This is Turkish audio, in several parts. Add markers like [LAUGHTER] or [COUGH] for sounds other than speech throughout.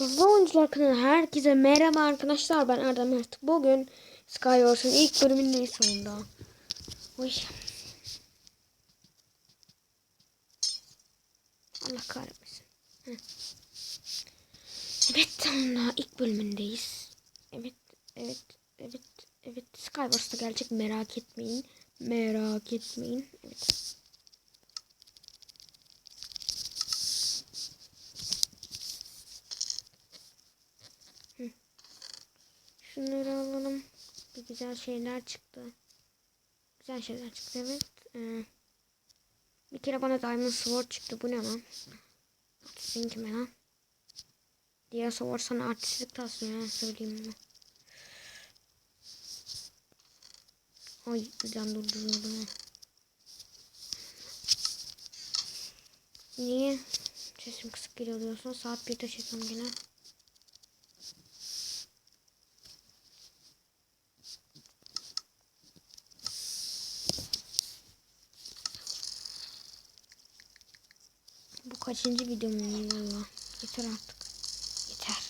Hızlı Oyuncular kanalına herkese merhaba arkadaşlar. Ben Erdem Mert. Bugün Skywars'ın ilk bölümündeyiz sonunda. Uy. Allah kahretmesin. Heh. Evet sonunda ilk bölümündeyiz. Evet, evet, evet, evet. Skywars'ta gelecek merak etmeyin. Merak etmeyin. Evet. Şunları alalım. Bir güzel şeyler çıktı. Güzel şeyler çıktı evet. Ee, bir kere bana Diamond Sword çıktı. Bu ne lan? Artistin kime lan? Diğer Sword sana artistlik tasmıyor. Söyleyeyim bunu. Ay birden durduruldu. Niye? Sesim kısık geliyor diyorsun. Saat 1'de çekmem gene. Bu kaçıncı videom ya? Yeter artık. Yeter.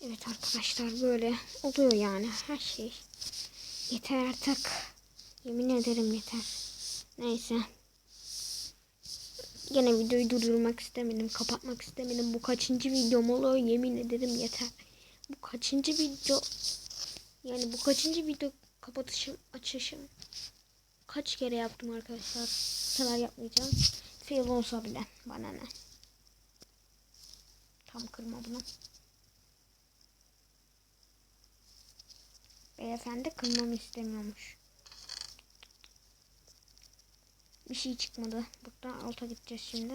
Evet arkadaşlar böyle oluyor yani her şey. Yeter artık. Yemin ederim yeter. Neyse. Gene videoyu durdurmak istemedim. Kapatmak istemedim. Bu kaçıncı videom oluyor yemin ederim yeter. Bu kaçıncı video yani bu kaçıncı video kapatışım açışım kaç kere yaptım arkadaşlar. Bu yapmayacağım. Fail olsa bile bana ne. Tam kırma bunu. Beyefendi kırmamı istemiyormuş. Bir şey çıkmadı. Burada alta gideceğiz şimdi.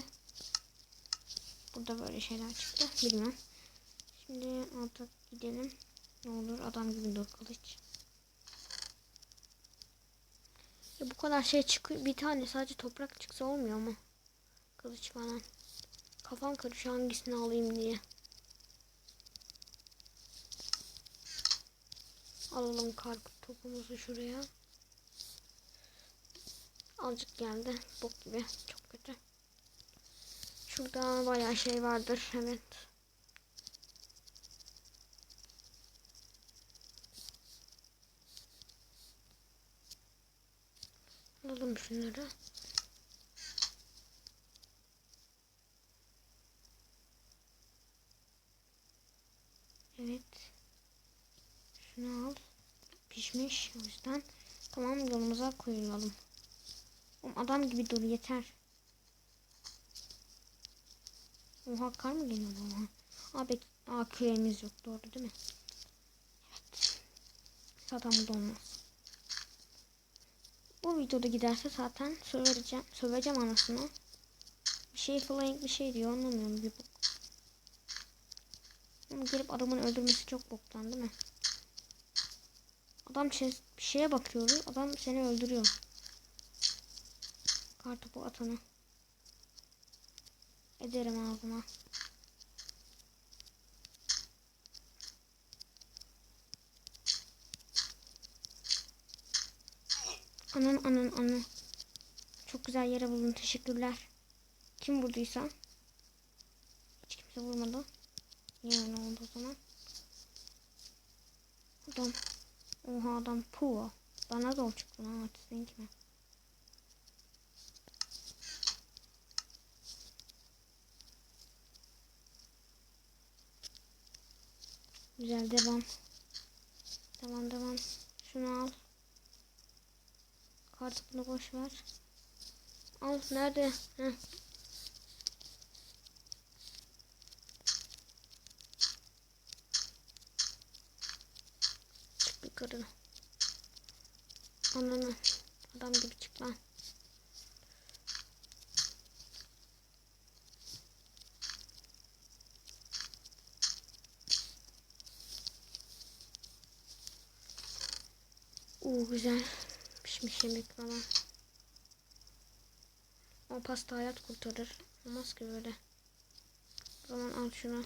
Burada böyle şeyler çıktı. Bilmem. Şimdi alta gidelim. Ne olur adam gibi dur kılıç. Ya bu kadar şey çıkıyor. Bir tane sadece toprak çıksa olmuyor mu? Kılıç falan. Kafam karışıyor hangisini alayım diye. Alalım karput topumuzu şuraya. Azıcık geldi. Bok gibi. Çok kötü. Şurada bayağı şey vardır. Evet. Alalım şunları. Evet. Şunu al. Pişmiş o yüzden. Tamam yolumuza koyulalım. Oğlum adam gibi dur yeter. Oha kar mı geliyor bana? Abi aa yok doğru değil mi? Evet. Zaten bu olmaz. Bu videoda giderse zaten söyleyeceğim, söveceğim anasını. Bir şey flying bir şey diyor anlamıyorum bir bok. Ama gelip adamın öldürmesi çok boktan değil mi? Adam şey, bir şeye bakıyor. Adam seni öldürüyor. Kartopu atanı. Ederim ağzıma. Anan anan anan. Çok güzel yere buldun. Teşekkürler. Kim vurduysa. Hiç kimse vurmadı. Öyle oldu o zaman? Adam. Oha adam puo. Bana da o çıktı lan artistin kime? Güzel devam. Devam devam. Şunu al. Kartını boş ver. Al nerede? Heh. Çık yukarı. Ananı. Adam gibi çık lan. Oo güzel. Pişmiş yemek falan. O pasta hayat kurtarır. Olmaz ki böyle. O zaman al şunu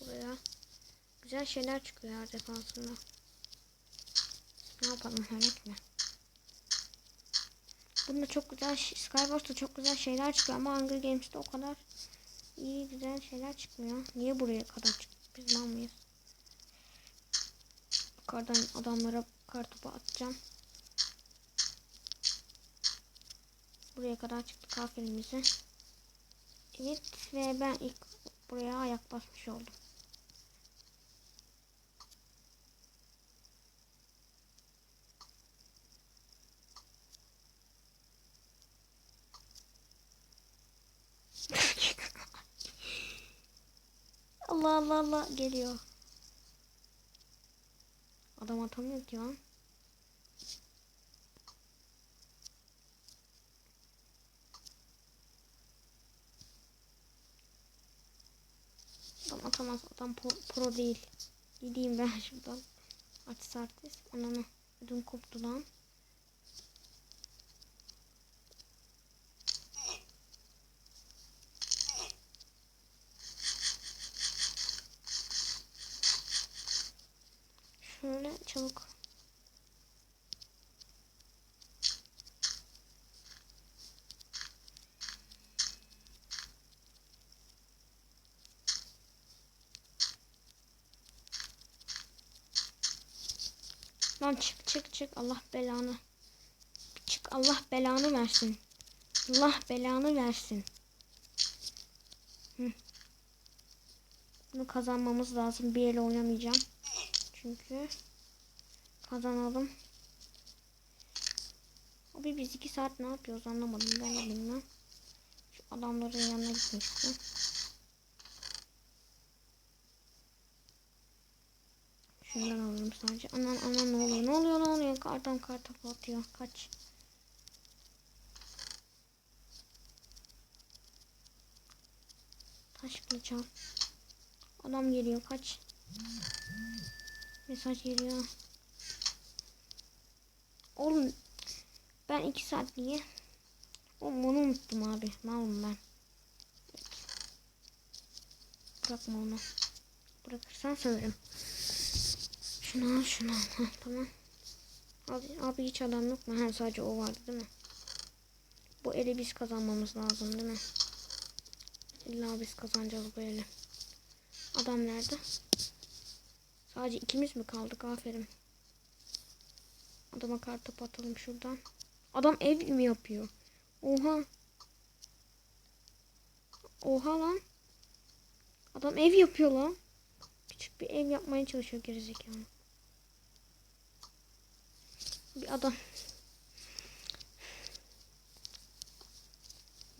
buraya. Güzel şeyler çıkıyor her defasında. Ne yapalım mi? Bunda çok güzel Skywars'ta çok güzel şeyler çıkıyor ama Hunger Games'te o kadar iyi güzel şeyler çıkmıyor. Niye buraya kadar çıktı? Biz mal mıyız? Yukarıdan adamlara kartopu atacağım. Buraya kadar çıktık aferin bize. Evet ve ben ilk buraya ayak basmış oldum. [LAUGHS] Allah Allah Allah geliyor. Adam atamıyor ki lan. Adam. Adam pro, pro değil. Gideyim ben [LAUGHS] şuradan. Artist artist. Ananı. Ödüm koptu lan. Lan çık çık çık Allah belanı. Çık Allah belanı versin. Allah belanı versin. Hı. Bunu kazanmamız lazım. Bir el oynamayacağım. Çünkü kazanalım. Abi biz iki saat ne yapıyoruz anlamadım ben de. Şu adamların yanına gitmiştim. Şundan alalım sadece. Anan anan ne oluyor? Ne oluyor ne oluyor? Kardan kartopu atıyor. Kaç. Taş kılıçam. Adam geliyor kaç. Mesaj geliyor. Oğlum ben iki saat niye? Oğlum onu unuttum abi. Malum ben. Bırakma onu. Bırakırsan söylerim. Şunu al şunu al. Heh, tamam. Abi, abi hiç adam yok mu? Ha, sadece o vardı değil mi? Bu eli biz kazanmamız lazım değil mi? İlla biz kazanacağız bu eli. Adam nerede? Sadece ikimiz mi kaldık? Aferin. Adama kartopu atalım şuradan. Adam ev mi yapıyor? Oha. Oha lan. Adam ev yapıyor lan. Küçük bir ev yapmaya çalışıyor gerizekalı. Bir adam.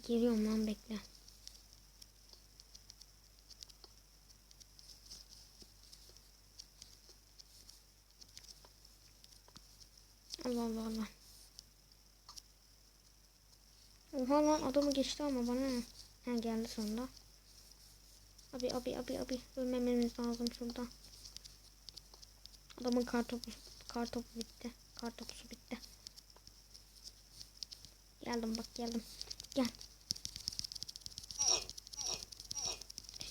Geliyorum lan bekle. Allah Allah Allah. Oha lan adamı geçti ama bana ne? Ha geldi sonunda. Abi abi abi abi ölmememiz lazım şurada. Adamın kartopu kartopu. Kartopusu bitti. Geldim bak geldim. Gel.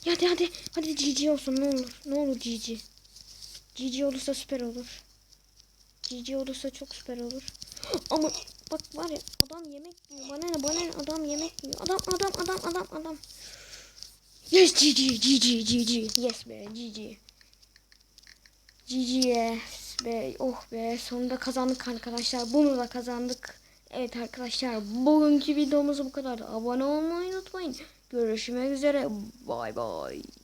Hadi hadi hadi GG olsun ne olur. Ne olur GG. GG olursa süper olur. GG olursa çok süper olur. Ama bak var ya adam yemek yiyor. Bana ne bana ne adam yemek yiyor. Adam adam adam adam adam. Yes GG GG GG. Yes be GG. GG yes be. Oh be sonunda kazandık arkadaşlar. Bunu da kazandık. Evet arkadaşlar bugünkü videomuz bu kadar. Abone olmayı unutmayın. Görüşmek üzere. Bay bay.